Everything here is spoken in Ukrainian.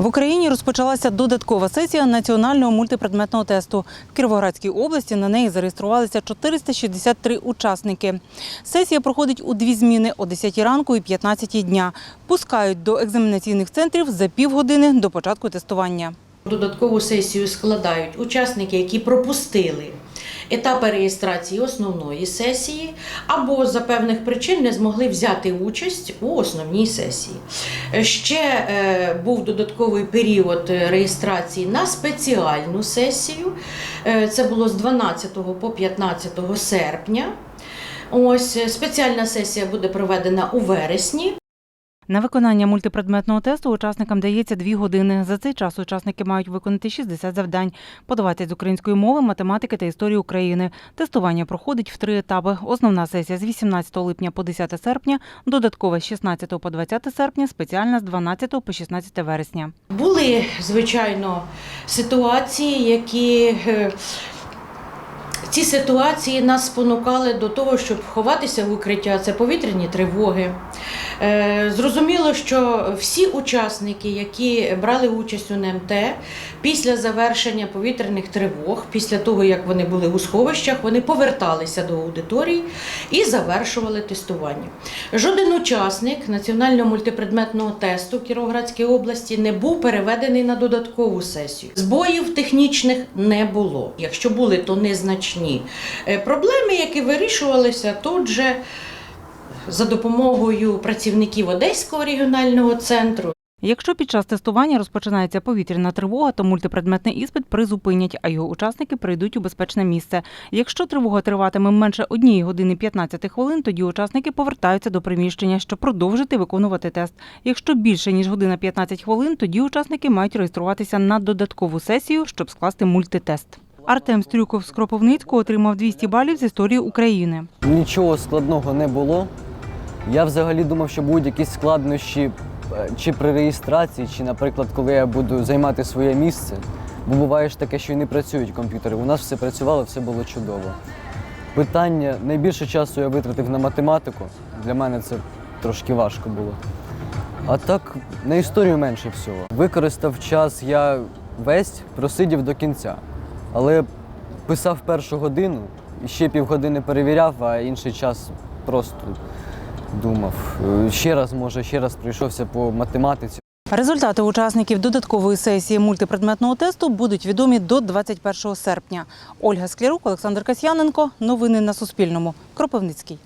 В Україні розпочалася додаткова сесія національного мультипредметного тесту. В Кіровоградській області на неї зареєструвалися 463 учасники. Сесія проходить у дві зміни о 10 ранку і 15 дня. Пускають до екзаменаційних центрів за півгодини до початку тестування. Додаткову сесію складають учасники, які пропустили етапи реєстрації основної сесії, або за певних причин не змогли взяти участь у основній сесії. Ще е, був додатковий період реєстрації на спеціальну сесію. Е, Це було з 12 по 15 серпня. Ось спеціальна сесія буде проведена у вересні. На виконання мультипредметного тесту учасникам дається дві години. За цей час учасники мають виконати 60 завдань по 20 з української мови, математики та історії України. Тестування проходить в три етапи. Основна сесія з 18 липня по 10 серпня, додаткова з 16 по 20 серпня, спеціальна з 12 по 16 вересня. Були, звичайно, ситуації, які. Ці ситуації нас спонукали до того, щоб ховатися в укриття. Це повітряні тривоги. Е, Зрозуміло, що всі учасники, які брали участь у НМТ, після завершення повітряних тривог, після того як вони були у сховищах, вони поверталися до аудиторії і завершували тестування. Жоден учасник національного мультипредметного тесту в Кіровоградській області не був переведений на додаткову сесію. Збоїв технічних не було. Якщо були, то незначні Е, проблеми, які вирішувалися тут же за допомогою працівників Одеського регіонального центру. Якщо під час тестування розпочинається повітряна тривога, то мультипредметний іспит призупинять, а його учасники прийдуть у безпечне місце. Якщо тривога триватиме менше 1 години 15 хвилин, тоді учасники повертаються до приміщення, щоб продовжити виконувати тест. Якщо більше ніж година 15 хвилин, тоді учасники мають реєструватися на додаткову сесію, щоб скласти мультитест. Артем Стрюков з Кропивницького отримав 200 балів з історії України. Нічого складного не було. Я взагалі думав, що будуть якісь складнощі е, чи при реєстрації, чи, наприклад, коли я буду займати своє місце. Бо буває ж таке, що і не працюють комп'ютери. У нас все працювало, все було чудово. Питання найбільше часу я витратив на математику. Для мене це трошки важко було. А так, на історію менше всього. Використав час я весь, просидів до кінця. Але писав першу годину, ще півгодини перевіряв, а інший час просто думав. Ще раз, може, ще раз пройшовся по математиці. Результати учасників додаткової сесії мультипредметного тесту будуть відомі до 21 серпня. Ольга Склярук, Олександр Касьяненко. Новини на Суспільному. Кропивницький.